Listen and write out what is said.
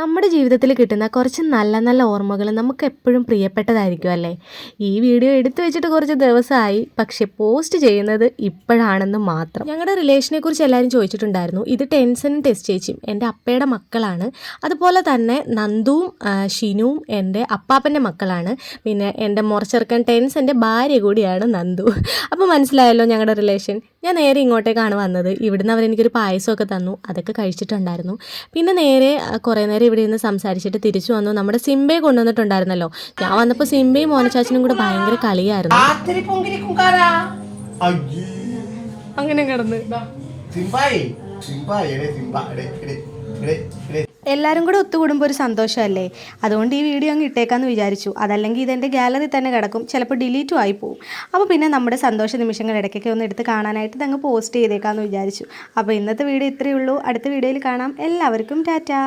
നമ്മുടെ ജീവിതത്തിൽ കിട്ടുന്ന കുറച്ച് നല്ല നല്ല ഓർമ്മകൾ നമുക്ക് എപ്പോഴും പ്രിയപ്പെട്ടതായിരിക്കും അല്ലേ? ഈ വീഡിയോ എടുത്തു വെച്ചിട്ട് കുറച്ച് ദിവസമായി പക്ഷെ പോസ്റ്റ് ചെയ്യുന്നത് ഇപ്പോഴാണെന്ന് മാത്രം. ഞങ്ങളുടെ റിലേഷനെ കുറിച്ച് എല്ലാവരും ചോദിച്ചിട്ടുണ്ടായിരുന്നു. ഇത് ടെൻസനും ടെസ്റ്റ് ചേച്ചിയും എന്റെ അപ്പയുടെ മക്കളാണ്. അതുപോലെ തന്നെ നന്ദുവും ഷിനുവും എന്റെ അപ്പാപ്പന്റെ മക്കളാണ്. പിന്നെ എന്റെ മുറച്ചെറുക്കൻ ടെൻസ് എന്റെ ഭാര്യ കൂടിയാണ് നന്ദു. അപ്പോൾ മനസ്സിലായല്ലോ ഞങ്ങളുടെ റിലേഷൻ ഞാൻ നേരെ ഇങ്ങോട്ടേക്കാണ് വന്നത്. ഇവിടുന്ന് അവരെനിക്കൊരു പായസമൊക്കെ തന്നു. അതൊക്കെ കഴിച്ചിട്ടുണ്ടായിരുന്നു. പിന്നെ നേരെ കുറേ നേരം ഇവിടെ നിന്ന് സംസാരിച്ചിട്ട് തിരിച്ചു വന്നു. നമ്മുടെ സിംബയെ കൊണ്ടുവന്നിട്ടുണ്ടായിരുന്നല്ലോ. ഞാൻ വന്നപ്പോൾ സിംബയും മോനച്ചാച്ചനും കൂടെ ഭയങ്കര കളിയായിരുന്നു. അങ്ങനെ കിടന്ന്. എല്ലാവരും കൂടെ ഒത്തുകൂടുമ്പോൾ ഒരു സന്തോഷമല്ലേ? അതുകൊണ്ട് ഈ വീഡിയോ അങ്ങ് ഇട്ടേക്കാന്ന് വിചാരിച്ചു. അതല്ലെങ്കിൽ ഇതെന്റെ ഗാലറി തന്നെ കിടക്കും. ചിലപ്പോൾ ഡിലീറ്റും ആയി പോകും അപ്പോൾ പിന്നെ നമ്മുടെ സന്തോഷ നിമിഷങ്ങൾ ഇടയ്ക്കൊക്കെ ഒന്ന് എടുത്ത് കാണാനായിട്ട് ഇതങ്ങ് പോസ്റ്റ് ചെയ്തേക്കാമെന്ന് വിചാരിച്ചു. അപ്പോൾ ഇന്നത്തെ വീഡിയോ ഇത്രയേ ഉള്ളൂ. അടുത്ത വീഡിയോയിൽ കാണാം. എല്ലാവർക്കും ടാറ്റാ.